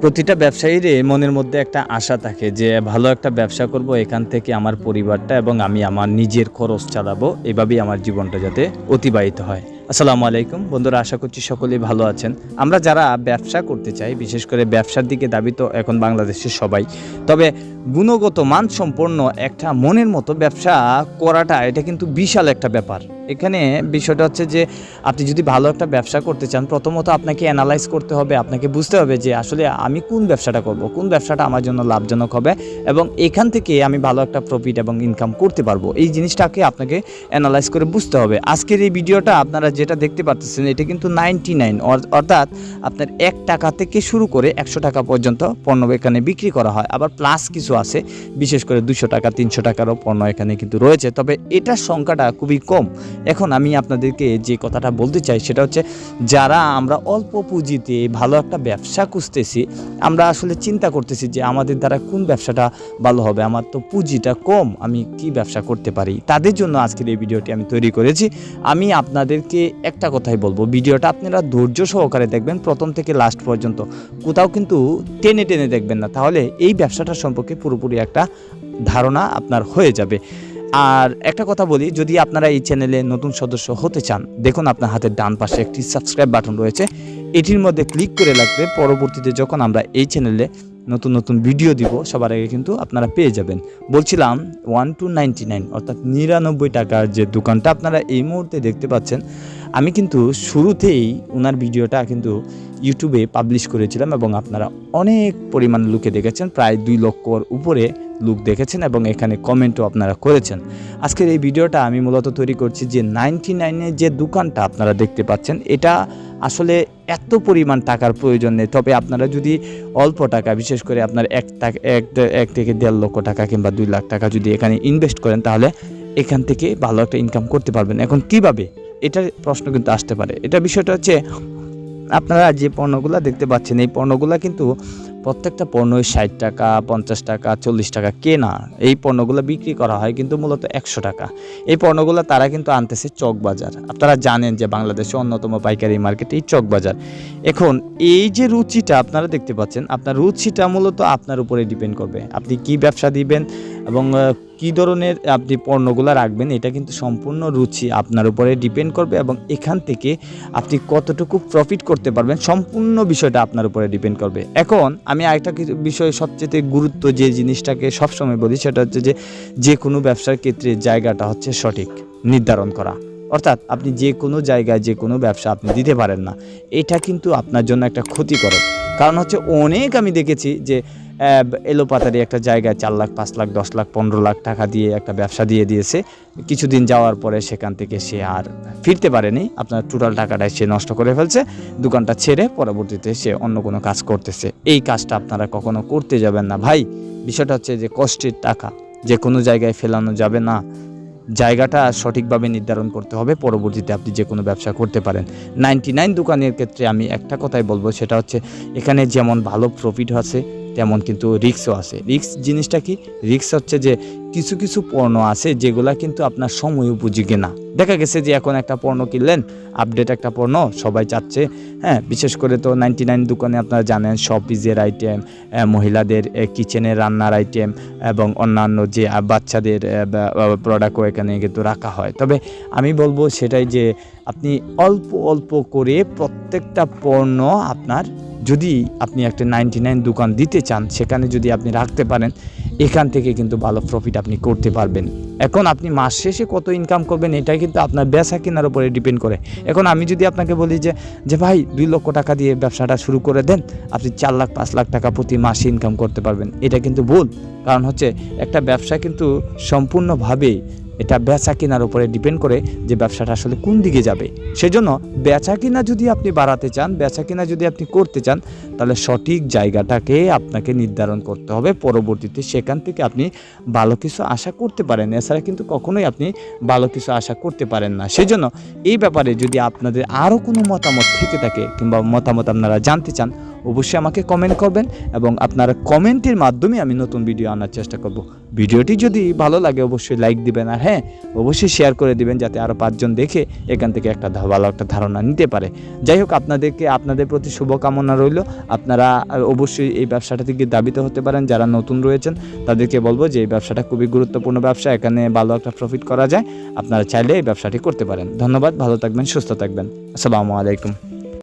প্রতিটা ব্যবসায়ীর মনের মধ্যে একটা আশা থাকে যে ভালো একটা ব্যবসা করব, এখান থেকে আমার পরিবারটা এবং আমি আমার নিজের খরচ চালাবো। এভাবেই আমার জীবনটা যাতে অতিবাহিত হয়। আসসালামু আলাইকুম। বন্ধুরা, আশা করছি সকলেই ভালো আছেন। আমরা যারা ব্যবসা করতে চাই, বিশেষ করে ব্যবসার দিকে দাবি তো এখন বাংলাদেশের সবাই, তবে গুণগত মানসম্পন্ন একটা মনের মতো ব্যবসা করাটা, এটা কিন্তু বিশাল একটা ব্যাপার। এখানে বিষয়টা হচ্ছে যে আপনি যদি ভালো একটা ব্যবসা করতে চান, প্রথমত আপনাকে অ্যানালাইজ করতে হবে, আপনাকে বুঝতে হবে যে আসলে আমি কোন ব্যবসাটা করব, কোন ব্যবসাটা আমার জন্য লাভজনক হবে এবং এখান থেকে আমি ভালো একটা প্রফিট এবং ইনকাম করতে পারব। এই জিনিসটাকে আপনাকে অ্যানালাইজ করে বুঝতে হবে। আজকের এই ভিডিওটা আপনারা যেটা দেখতে পাচ্ছেন এটা কিন্তু নাইনটি নাইন অর্থাৎ আপনার এক টাকা থেকে শুরু করে একশো টাকা পর্যন্ত পণ্য এখানে বিক্রি করা হয়। আবার প্লাস কিছু আছে, বিশেষ করে দুশো টাকা, তিনশো টাকারও পণ্য এখানে কিন্তু রয়েছে। তবে এটার সংখ্যাটা খুবই কম। এখন আমি আপনাদেরকে যে কথাটা বলতে চাই সেটা হচ্ছে, যারা আমরা অল্প পুঁজিতে ভালো একটা ব্যবসা খুঁজতেছি, আমরা আসলে চিন্তা করতেছি যে আমাদের দ্বারা কোন ব্যবসাটা ভালো হবে, আমার তো পুঁজিটা কম, আমি কি ব্যবসা করতে পারি? তাদের জন্য আজকের এই ভিডিওটি আমি তৈরি করেছি। আমি আপনাদেরকে একটা কথাই বলব, ভিডিওটা আপনারা ধৈর্য সহকারে দেখবেন, প্রথম থেকে লাস্ট পর্যন্ত। কোথাও কিন্তু টেনে টেনে দেখবেন না, তাহলে এই ব্যবসাটা সম্পর্কে পুরোপুরি একটা ধারণা আপনার হয়ে যাবে। আর একটা কথা বলি, যদি আপনারা এই চ্যানেলে নতুন সদস্য হতে চান, দেখুন আপনার হাতের ডান পাশে একটি সাবস্ক্রাইব বাটন রয়েছে। এটির মধ্যে ক্লিক করে লাগবে, পরবর্তীতে যখন আমরা এই চ্যানেলে নতুন নতুন ভিডিও দিব, সবার আগে কিন্তু আপনারা পেয়ে যাবেন। বলছিলাম ওয়ান টু নাইনটি নাইন অর্থাৎ নিরানব্বই টাকার যে দোকানটা আপনারা এই মুহূর্তে দেখতে পাচ্ছেন আমি কিন্তু শুরুতেই ওনার ভিডিওটা কিন্তু ইউটিউবে পাবলিশ করেছিলাম এবং আপনারা অনেক পরিমাণ লুকে দেখেছেন, প্রায় দুই লক্ষর উপরে লুক দেখেছেন এবং এখানে কমেন্টও আপনারা করেছেন। আজকের এই ভিডিওটা আমি মূলত তৈরি করছি যে নাইনটি নাইনের যে দোকানটা আপনারা দেখতে পাচ্ছেন, এটা আসলে এত পরিমাণ টাকার প্রয়োজন নেই। তবে আপনারা যদি অল্প টাকা, বিশেষ করে আপনার এক টাকা, এক থেকে দেড় লক্ষ টাকা কিংবা দুই লাখ টাকা যদি এখানে ইনভেস্ট করেন, তাহলে এখান থেকে ভালো একটা ইনকাম করতে পারবেন। এখন কীভাবে এটার প্রশ্ন কিন্তু আসতে পারে। এটা বিষয়টা হচ্ছে, আপনারা যে পণ্যগুলো দেখতে পাচ্ছেন, এই পণ্যগুলো কিন্তু প্রত্যেকটা পণ্যই ষাট টাকা, পঞ্চাশ টাকা, চল্লিশ টাকা, কেনা। এই পণ্যগুলো বিক্রি করা হয় কিন্তু মূলত একশো টাকা। এই পণ্যগুলো তারা কিন্তু আনতেছে চক বাজার আপনারা জানেন যে বাংলাদেশে অন্যতম পাইকারি মার্কেট এই চক বাজার এখন, এই যে রুচিটা আপনারা দেখতে পাচ্ছেন, আপনার রুচিটা মূলত আপনার উপরে ডিপেন্ড করবে। আপনি কি ব্যবসা দিবেন এবং কী ধরনের আপনি পণ্যগুলো রাখবেন, এটা কিন্তু সম্পূর্ণ রুচি আপনার উপরে ডিপেন্ড করবে এবং এখান থেকে আপনি কতটুকু প্রফিট করতে পারবেন সম্পূর্ণ বিষয়টা আপনার উপরে ডিপেন্ড করবে। এখন আমি আরেকটা কিছু বিষয় সবচেয়ে গুরুত্ব যে জিনিসটাকে সবসময় বলি, সেটা হচ্ছে যে যে কোনো ব্যবসার ক্ষেত্রে জায়গাটা হচ্ছে সঠিক, নির্ধারণ করা। অর্থাৎ আপনি যে কোনো জায়গায় যে কোনো ব্যবসা আপনি দিতে পারেন না, এটা কিন্তু আপনার জন্য একটা ক্ষতিকরক। কারণ হচ্ছে অনেক আমি দেখেছি যে এলোপাতারি একটা জায়গায় চার লাখ, পাঁচ লাখ, দশ লাখ, পনেরো লাখ টাকা দিয়ে একটা ব্যবসা দিয়ে দিয়েছে। কিছুদিন যাওয়ার পরে সেখান থেকে সে আর ফিরতে পারেনি। আপনার টোটাল টাকাটাই সে নষ্ট করে ফেলছে। দোকানটা ছেড়ে পরবর্তীতে সে অন্য কোনো কাজ করতেছে। এই কাজটা আপনারা কখনো করতে যাবেন না। ভাই, বিষয়টা হচ্ছে যে কষ্টের টাকা। যে কোনো জায়গায় ফেলানো যাবে না। জায়গাটা সঠিকভাবে নির্ধারণ করতে হবে। পরবর্তীতে আপনি যে কোনো ব্যবসা করতে পারেন। নাইনটি নাইন দোকানের ক্ষেত্রে আমি একটা কথাই বলব। সেটা হচ্ছে এখানে যেমন ভালো প্রফিট আছে তেমন কিন্তু রিক্সও আছে। রিক্স জিনিসটা কি? রিক্স হচ্ছে যে কিছু কিছু পণ্য আছে যেগুলা কিন্তু আপনার সময় উপযোগী না। দেখা গেছে যে এখন একটা পণ্য কিনলেন আপডেট একটা পণ্য, সবাই চাচ্ছে হ্যাঁ বিশেষ করে তো নাইনটি নাইন দোকানে আপনারা জানেন শপিজের আইটেম মহিলাদের কিচেনের রান্নার আইটেম এবং অন্যান্য যে বাচ্চাদের প্রোডাক্টও এখানে কিন্তু রাখা হয়। তবে আমি বলব সেটাই যে, আপনি অল্প অল্প করে প্রত্যেকটা পণ্য আপনার যদি আপনি একটা নাইনটি নাইন দোকান দিতে চান, সেখানে যদি আপনি রাখতে পারেন, এখান থেকে কিন্তু ভালো প্রফিট আপনি করতে পারবেন। এখন আপনি মাস শেষে কত ইনকাম করবেন এটা কিন্তু আপনার ব্যবসা কেনার উপরে ডিপেন্ড করে। এখন আমি যদি আপনাকে বলি যে যে ভাই, দুই লক্ষ টাকা দিয়ে ব্যবসাটা শুরু করে দেন, আপনি চার লাখ, পাঁচ লাখ টাকা প্রতি মাসে ইনকাম করতে পারবেন। এটা কিন্তু ভুল, কারণ হচ্ছে একটা ব্যবসা কিন্তু সম্পূর্ণভাবে এটা বেচা কেনার উপরে ডিপেন্ড করে যে ব্যবসাটা আসলে কোন দিকে যাবে। সেজন্য বেচা কিনা যদি আপনি বাড়াতে চান, বেচা কিনা যদি আপনি করতে চান, তাহলে সঠিক জায়গাটাকে আপনাকে নির্ধারণ করতে হবে। পরবর্তীতে সেখান থেকে আপনি ভালো কিছু আশা করতে পারেন। এছাড়া কিন্তু কখনোই আপনি ভালো কিছু আশা করতে পারেন না। সেজন্য এই ব্যাপারে যদি আপনাদের আরও কোনো মতামত থেকে থাকে কিংবা মতামত আপনারা জানতে চান, অবশ্যই আমাকে কমেন্ট করবেন এবং আপনারা কমেন্টের মাধ্যমে আমি নতুন ভিডিও আনার চেষ্টা করব। ভিডিওটি যদি ভালো লাগে, অবশ্যই লাইক দিবেন আর হ্যাঁ অবশ্যই শেয়ার করে দিবেন যাতে আরও পাঁচজন দেখে এখান থেকে একটা ভালো একটা ধারণা নিতে পারে। যাই হোক, আপনাদেরকে, আপনাদের প্রতি শুভকামনা রইল। আপনারা অবশ্যই এই ব্যবসাটা থেকে দাবিত হতে পারেন। যারা নতুন রয়েছেন, তাদেরকে বলব যে এই ব্যবসাটা খুবই গুরুত্বপূর্ণ ব্যবসা, এখানে ভালো একটা প্রফিট করা যায়। আপনারা চাইলে এই ব্যবসাটি করতে পারেন। ধন্যবাদ, ভালো থাকবেন, সুস্থ থাকবেন। আসসালামু আলাইকুম।